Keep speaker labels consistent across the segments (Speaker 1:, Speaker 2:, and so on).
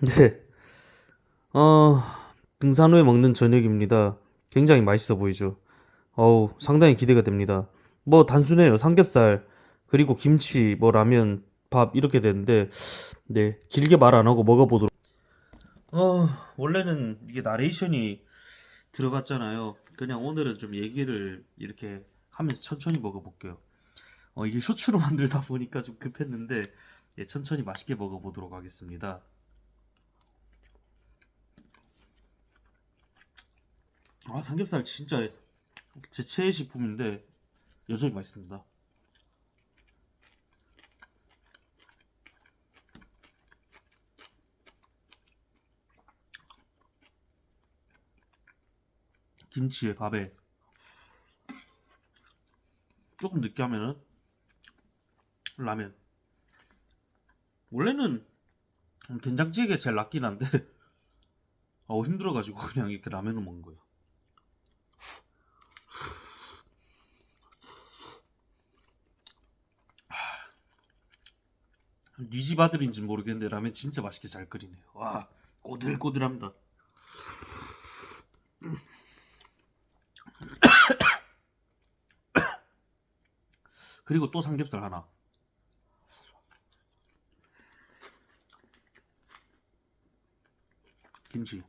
Speaker 1: 네. 어, 등산 후에 먹는 저녁입니다. 굉장히 맛있어 보이죠? 어우, 상당히 기대가 됩니다. 뭐 단순해요. 삼겹살, 그리고 김치, 뭐 라면, 밥 이렇게 되는데, 네, 길게 말 안 하고 먹어 보도록. 어, 원래는 이게 나레이션이 들어갔잖아요. 그냥 오늘은 좀 얘기를 이렇게 하면서 천천히 먹어 볼게요. 어, 이게 쇼츠로 만들다 보니까 좀 급했는데, 예, 천천히 맛있게 먹어 보도록 하겠습니다. 아, 삼겹살 진짜 제 최애 식품인데 여전히 맛있습니다. 김치에 밥에 조금 느끼하면은 라면. 원래는 된장찌개가 제일 낫긴 한데 어 힘들어가지고 그냥 이렇게 라면을 먹는 거예요. 네집 아들인지 모르겠는데 라면 진짜 맛있게 잘 끓이네요. 와 꼬들꼬들합니다. 그리고 또 삼겹살 하나. 김치.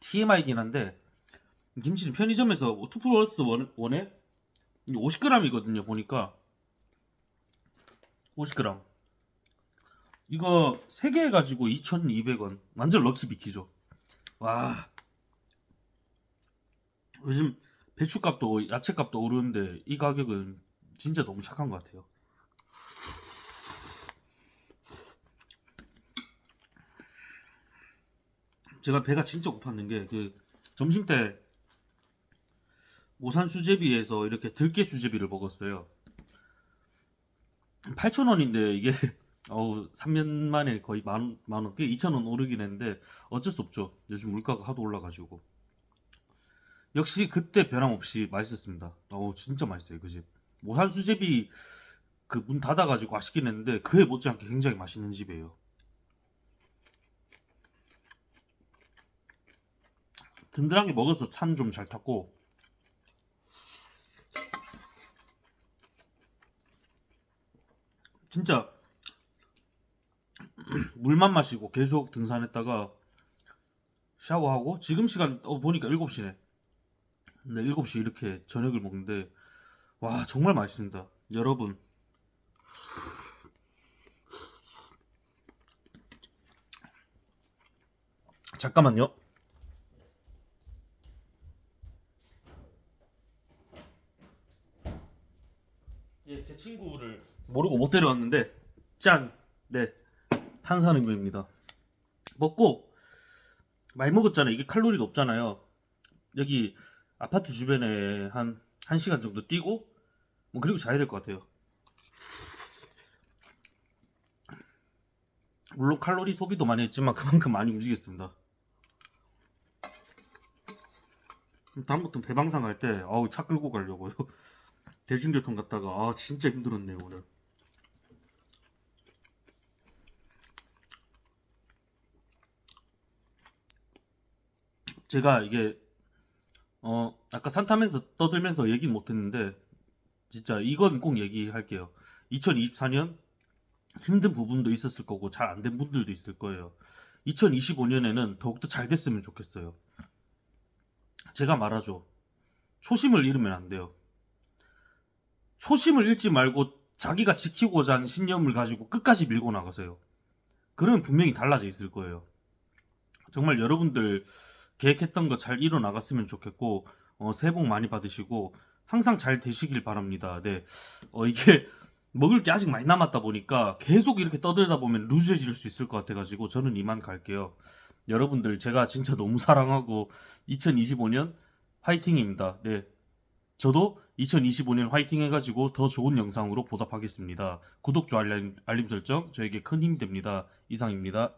Speaker 1: TMI이긴 한데 김치는 편의점에서 2 플러스 원, 원에 50g이거든요 보니까. 50g 이거 3개 해가지고 2,200원. 완전 럭키 비키죠. 와. 요즘 배추값도 야채값도 오르는데 이 가격은 진짜 너무 착한 것 같아요. 제가 배가 진짜 고팠는 게 그 점심 때 오산 수제비에서 이렇게 들깨 수제비를 먹었어요. 8,000원인데 이게 어우 3년 만에 거의 만, 만 원, 2,000원 오르긴 했는데 어쩔 수 없죠. 요즘 물가가 하도 올라가지고. 역시 그때 변함없이 맛있었습니다. 어우 진짜 맛있어요 그 집. 오산 수제비 그 문 닫아가지고 아쉽긴 했는데 그에 못지않게 굉장히 맛있는 집이에요. 든든하게 먹어서 산 좀 잘 탔고 진짜 물만 마시고 계속 등산했다가 샤워하고 지금 시간 어, 보니까 7시네. 네 7시 이렇게 저녁을 먹는데 와 정말 맛있습니다. 여러분. 잠깐만요. 예, 제 친구를 모르고 못 데려왔는데 짠! 네, 탄산음료입니다. 먹고 많이 먹었잖아요. 이게 칼로리가 없잖아요. 여기 아파트 주변에 한 1시간 정도 뛰고 뭐 그리고 자야 될 것 같아요. 물론 칼로리 소비도 많이 했지만 그만큼 많이 움직였습니다. 다음부터 배방상 갈 때 아우 차 끌고 가려고요. 대중교통 갔다가 아 진짜 힘들었네요 오늘. 제가 이게 어 아까 산 타면서 떠들면서 얘기는 못했는데 진짜 이건 꼭 얘기할게요. 2024년 힘든 부분도 있었을 거고 잘 안 된 분들도 있을 거예요. 2025년에는 더욱더 잘 됐으면 좋겠어요. 제가 말하죠. 초심을 잃으면 안 돼요. 초심을 잃지 말고 자기가 지키고자 하는 신념을 가지고 끝까지 밀고 나가세요. 그러면 분명히 달라져 있을 거예요. 정말 여러분들 계획했던 거 잘 이뤄 나갔으면 좋겠고 어, 새해 복 많이 받으시고 항상 잘 되시길 바랍니다. 네, 어, 이게 먹을 게 아직 많이 남았다 보니까 계속 이렇게 떠들다 보면 루즈해질 수 있을 것 같아가지고 저는 이만 갈게요. 여러분들 제가 진짜 너무 사랑하고 2025년 화이팅입니다. 네, 저도 2025년 화이팅 해가지고 더 좋은 영상으로 보답하겠습니다. 구독, 좋아요, 알림 설정 저에게 큰 힘이 됩니다. 이상입니다.